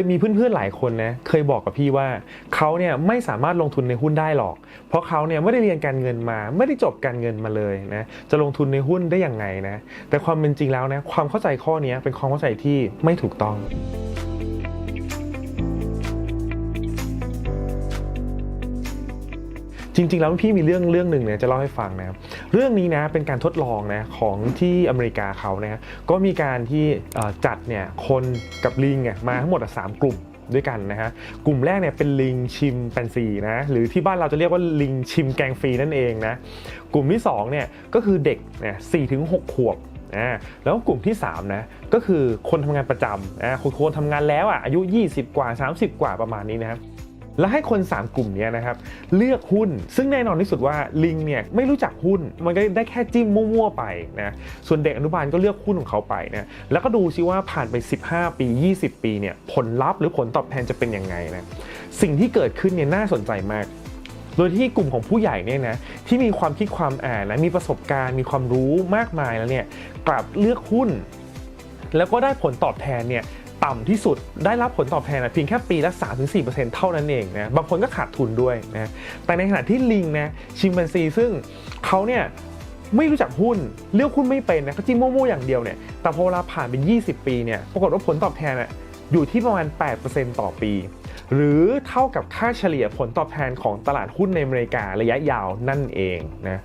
ยมีเพื่อนๆหลายคนนะเคยบอกกับพี่ว่าเขาเนี่ยไม่สามารถลงทุนในหุ้นได้หรอก เพราะเขาเนี่ยไม่ได้เรียนการเงินมา ไม่ได้จบการเงินมาเลยนะจะลงทุนในหุ้นได้อย่างไงนะแต่ความเป็นจริงแล้วนะความเข้าใจข้อนี้เป็นความเข้าใจที่ไม่ถูกต้องจริงๆ แล้วพี่มีเรื่องเรื่องหนึ่งเนี่ยจะเล่าให้ฟังนะครับ เรื่องนี้นะเป็นการทดลองนะของที่อเมริกาเขานะก็มีการที่จัดเนี่ยคนกับลิงเนี่ยมาทั้งหมดสามกลุ่มด้วยกันนะฮะกลุ่มแรกเนี่ยเป็นลิงชิมแปนซีนะหรือที่บ้านเราจะเรียกว่าลิงชิมแกงฟรีนั่นเองนะกลุ่มที่สองเนี่ยก็คือเด็กเนี่ยสี่ถึงหกขวบอ่าแล้วกลุ่มที่3นะก็คือคนทำงานประจำอ่าคนคนทำงานแล้วอะอายุ 20 กว่า 30 กว่าประมาณนี้นะครับ แล้วให้คน 3 กลุ่มนี้นะครับเลือกหุ้น ซึ่งแน่นอนที่สุดว่าลิงเนี่ยไม่รู้จักหุ้น มันก็ได้แค่จิ้มมั่วๆไปนะส่วนเด็กอนุบาลก็เลือกหุ้นของเขาไปนะแล้วก็ดูซิว่าผ่านไป 15 ปี 20 ปีเนี่ยผลลัพธ์หรือผลตอบแทนจะเป็นยังไงนะสิ่งที่เกิดขึ้นเนี่ยน่าสนใจมากโดยที่กลุ่มของผู้ใหญ่เนี่ยนะที่มีความคิดความอ่านนะมีประสบการณ์มีความรู้มากมายแล้วเนี่ยกลับเลือกหุ้น แล้วก็ได้ผลตอบแทนเนี่ย ต่ำที่สุดได้รับผลตอบแทนเพียงแค่ปีละ 3-4%เท่านั้นเองนะบางคนก็ขาดทุนด้วยนะแต่ในขณะที่ลิงนะชิมแปนซีซึ่งเขาเนี่ยไม่รู้จักหุ้นเลือกหุ้นไม่เป็นนะเขาจิ้มมั่วๆอย่างเดียวเนี่ยแต่พอเวลาผ่านไป20 ปีเนี่ยปรากฏว่าผลตอบแทนอะอยู่ที่ประมาณ 8%ต่อปี หรือเท่ากับค่าเฉลี่ยผลตอบแทนของตลาดหุ้นในอเมริการะยะยาวนั่นเองนะ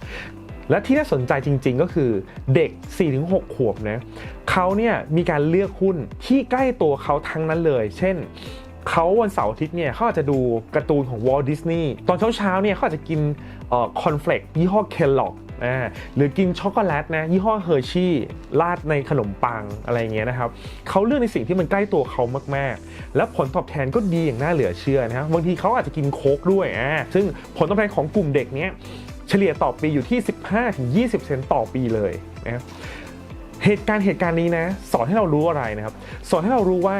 และที่น่าสนใจจริง ๆ ก็คือเด็ก 4-6 ขวบนะเขาเนี่ยมีการเลือกหุ้นที่ใกล้ตัวเขาทั้งนั้นเลย เช่นเขาวันเสาร์อาทิตย์เนี่ยเขาอาจจะดูการ์ตูนของวอลดิสนีย์ตอนเช้าๆเนี่ยเขาอาจจะกินคอนเฟลกยี่ห้อเคลล็อกหรือกินช็อกโกแลตนะยี่ห้อเฮอร์ชี่ราดในขนมปังอะไรอย่างเงี้ยนะครับเขาเลือกในสิ่งที่มันใกล้ตัวเขามากๆ และผลตอบแทนก็ดีอย่างน่าเหลือเชื่อนะครับบางทีเขาอาจจะกินโค้กด้วยอ่าซึ่งผลตอบแทนของกลุ่มเด็กเนี้ย เฉลี่ยต่อปีอยู่ที่ 15-20 เซนต์ต่อปีเลยนะเหตุการณ์เหตุการณ์นี้นะ สอนให้เรารู้อะไรนะครับ สอนให้เรารู้ว่า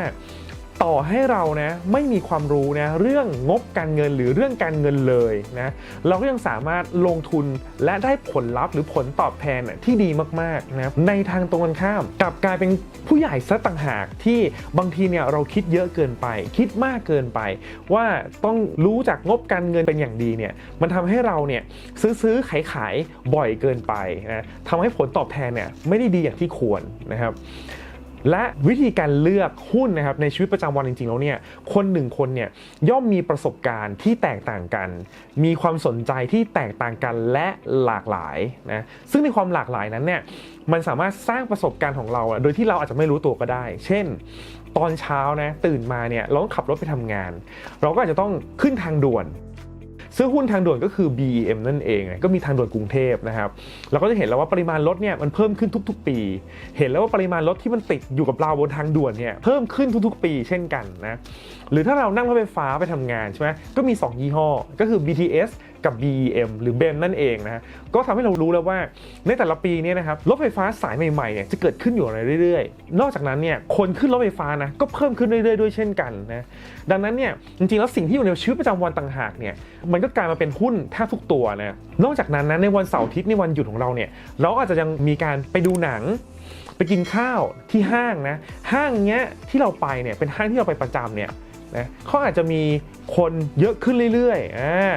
ต่อให้เรานะไม่มีความรู้นะเรื่องงบการเงินหรือเรื่องการเงินเลยนะเราก็ยังสามารถลงทุนและได้ผลลัพธ์หรือผลตอบแทนนะที่ดีมากๆนะครับในทางตรงกันข้ามกลับกลายเป็นผู้ใหญ่ซะต่างหากที่บางทีเนี่ยเราคิดเยอะเกินไป คิดมากเกินไป ว่าต้องรู้จากงบการเงินเป็นอย่างดีเนี่ยมันทำให้เราเนี่ยซื้อซื้อขายขายบ่อยเกินไปนะทำให้ผลตอบแทนเนี่ยไม่ได้ดีอย่างที่ควรนะครับ และวิธีการเลือกหุ้นนะครับในชีวิตประจำวันจริงๆแล้วเนี่ยคนหนึ่งคนเนี่ยย่อมมีประสบการณ์ที่แตกต่างกัน มีความสนใจที่แตกต่างกันและหลากหลายนะซึ่งในความหลากหลายนั้นเนี่ยมันสามารถสร้างประสบการณ์ของเรา โดยที่เราอาจจะไม่รู้ตัวก็ได้ เช่น ตอนเช้านะตื่นมาเนี่ยเราต้องขับรถไปทำงาน เราก็อาจจะต้องขึ้นทางด่วน ซึ่งหุ้นทางด่วนก็คือ BEM นั่นเอง ก็มีทางด่วนกรุงเทพนะครับเราก็จะเห็นแล้วว่าปริมาณรถเนี่ยมันเพิ่มขึ้นทุก ๆ ปี เห็นแล้วว่าปริมาณรถที่มันติดอยู่กับเราบนทางด่วนเนี่ยเพิ่มขึ้นทุก ๆ ปี เช่นกันนะ หรือถ้าเรานั่งรถไฟฟ้าไปทำงานใช่ไหมก็มี 2 ยี่ห้อ ก็คือ BTS กับ BEM หรือ BEM นั่นเองนะฮะก็ทำให้เรารู้แล้วว่าในแต่ละปีเนี่ยนะครับรถไฟฟ้าสายใหม่ๆเนี่ยจะเกิดขึ้นอยู่เรื่อยๆ นอกจากนั้นเนี่ยคนขึ้นรถไฟฟ้านะก็เพิ่มขึ้นเรื่อยๆด้วยเช่นกันนะดังนั้นเนี่ยจริงๆแล้วสิ่งที่อยู่ในชีวิตประจำวันต่างหากเนี่ยมันก็กลายมาเป็นหุ้นแทบทุกตัวนะนอกจากนั้นนะในวันเสาร์อาทิตย์ในวันหยุดของเราเนี่ยเราอาจจะยังมีการไปดูหนังไปกินข้าวที่ห้างนะห้างเนี้ยที่เราไปเนี่ยเป็นห้างที่เราไปประจำเนี่ย นะเขาอาจจะมีคนเยอะขึ้นเรื่อยๆอ่า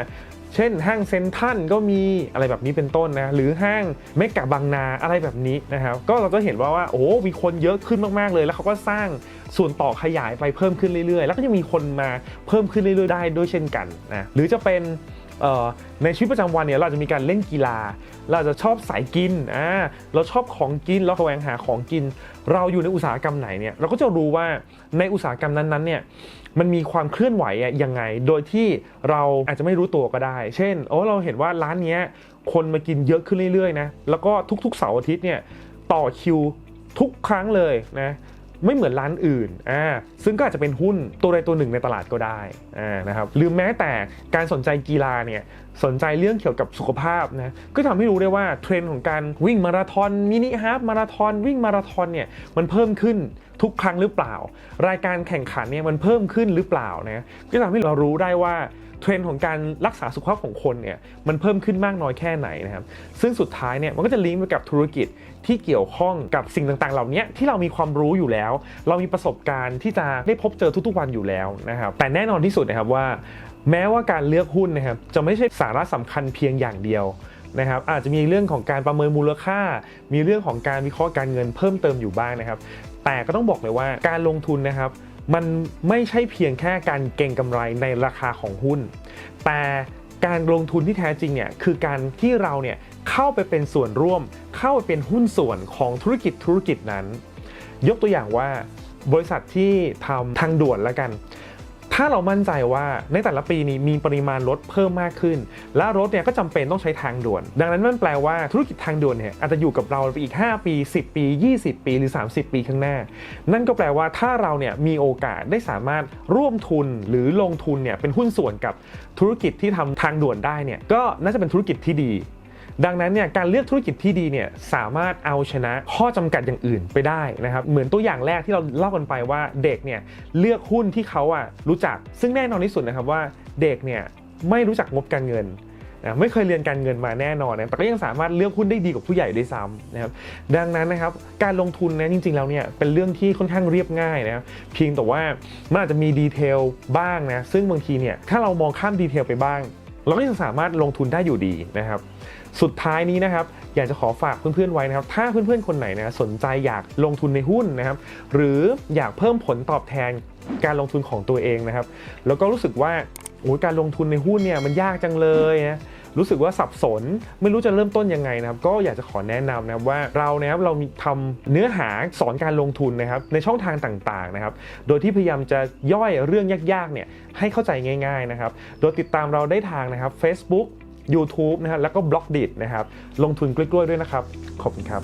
เช่นห้างเซนทันก็มีอะไรแบบนี้เป็นต้นนะ หรือห้างเมกะบางนาอะไรแบบนี้นะครับ ก็เราก็เห็นว่าว่าโอ้มีคนเยอะขึ้นมากๆเลย แล้วเขาก็สร้างส่วนต่อขยายไปเพิ่มขึ้นเรื่อยๆ แล้วก็จะมีคนมาเพิ่มขึ้นเรื่อยๆ ได้ด้วยเช่นกันนะหรือจะเป็น ในชีวิตประจำวันเนี่ยเราจะมีการเล่นกีฬา เราจะชอบสายกินอ่าเราชอบของกินเราแสวงหาของกิน เราอยู่ในอุตสาหกรรมไหนเนี่ยเราก็จะรู้ว่าในอุตสาหกรรมนั้นๆเนี่ยมันมีความเคลื่อนไหวอะยังไง โดยที่เราอาจจะไม่รู้ตัวก็ได้ เช่นโอ้เราเห็นว่าร้านเนี้ยคนมากินเยอะขึ้นเรื่อยๆนะแล้วก็ทุกๆเสาร์อาทิตย์เนี่ยต่อคิวทุกครั้งเลยนะ ไม่เหมือนร้านอื่นอ่าซึ่งก็อาจจะเป็นหุ้นตัวใดตัวหนึ่งในตลาดก็ได้อ่านะครับหรือแม้แต่การสนใจกีฬาเนี่ยสนใจเรื่องเกี่ยวกับสุขภาพนะก็ทำให้รู้ได้ว่าเทรนด์ของการวิ่งมาราธอนมินิฮาล์ฟมาราธอนวิ่งมาราธอนเนี่ยมันเพิ่มขึ้นทุกครั้งหรือเปล่า รายการแข่งขันเนี่ยมันเพิ่มขึ้นหรือเปล่านะก็ทำให้เรารู้ได้ว่า เทรนด์ของการรักษาสุขภาพของคนเนี่ยมันเพิ่มขึ้นมากน้อยแค่ไหนนะครับ ซึ่งสุดท้ายเนี่ยมันก็จะลิงก์ไปกับธุรกิจที่เกี่ยวข้องกับสิ่งต่างๆ เหล่านี้ที่เรามีความรู้อยู่แล้ว เรามีประสบการณ์ที่จะได้พบเจอทุกๆวันอยู่แล้วนะครับแต่แน่นอนที่สุดนะครับว่า แม้ว่าการเลือกหุ้นนะครับจะไม่ใช่สาระสำคัญเพียงอย่างเดียวนะครับอาจจะมีเรื่องของการประเมินมูลค่า มีเรื่องของการวิเคราะห์การเงินเพิ่มเติมอยู่บ้างนะครับ แต่ก็ต้องบอกเลยว่าการลงทุนนะครับ มันไม่ใช่เพียงแค่การเก็งกำไรในราคาของหุ้น แต่การลงทุนที่แท้จริงเนี่ยคือการที่เราเนี่ยเข้าไปเป็นส่วนร่วม เข้าไปเป็นหุ้นส่วนของธุรกิจธุรกิจนั้น ยกตัวอย่างว่าบริษัทที่ทำทางด่วนแล้วกัน ถ้าเรามั่นใจว่าในแต่ละปีนี้มีปริมาณรถเพิ่มมากขึ้น และรถเนี่ยก็จำเป็นต้องใช้ทางด่วน ดังนั้นมันแปลว่าธุรกิจทางด่วนเนี่ยอาจจะอยู่กับเราไปอีก 5 ปี 10 ปี 20 ปีหรือ 30 ปีข้างหน้า นั่นก็แปลว่าถ้าเราเนี่ยมีโอกาสได้สามารถร่วมทุนหรือลงทุนเนี่ยเป็นหุ้นส่วนกับธุรกิจที่ทำทางด่วนได้เนี่ยก็น่าจะเป็นธุรกิจที่ดี ดังนั้นเนี่ยการเลือกธุรกิจที่ดีเนี่ยสามารถเอาชนะข้อจำกัดอย่างอื่นไปได้นะครับเหมือนตัวอย่างแรกที่เราเล่ากันไปว่าเด็กเนี่ยเลือกหุ้นที่เขาอะรู้จัก ซึ่งแน่นอนที่สุดนะครับว่าเด็กเนี่ยไม่รู้จักงบการเงินนะไม่เคยเรียนการเงินมาแน่นอนนะแต่ก็ยังสามารถเลือกหุ้นได้ดีกว่าผู้ใหญ่ด้วยซ้ำนะครับ ดังนั้นนะครับการลงทุนนะจริงๆแล้วเนี่ยเป็นเรื่องที่ค่อนข้างเรียบง่ายนะครับเพียงแต่ว่ามันอาจจะมีดีเทลบ้างนะซึ่งบางทีเนี่ยถ้าเรามองข้ามดีเทลไปบ้าง เราก็ยังสามารถลงทุนได้อยู่ดีนะครับ สุดท้ายนี้นะครับอยากจะขอฝากเพื่อนๆไว้นะครับ ถ้าเพื่อนๆคนไหนนะสนใจอยากลงทุนในหุ้นนะครับ หรืออยากเพิ่มผลตอบแทนการลงทุนของตัวเองนะครับ แล้วก็รู้สึกว่าโอ้การลงทุนในหุ้นเนี่ยมันยากจังเลยนะรู้สึกว่าสับสนไม่รู้จะเริ่มต้นยังไงนะครับ ก็อยากจะขอแนะนำนะครับว่าเรานะครับเรามีทำเนื้อหาสอนการลงทุนนะครับ ในช่องทางต่างๆนะครับ โดยที่พยายามจะย่อยเรื่องยากๆเนี่ยให้เข้าใจง่าย ๆนะครับ โดยติดตามเราได้ทางนะครับ Facebook YouTube นะครับแล้วก็บล็อกดินะครับลงทุนกล้วยๆด้วยนะครับ ขอบคุณครับ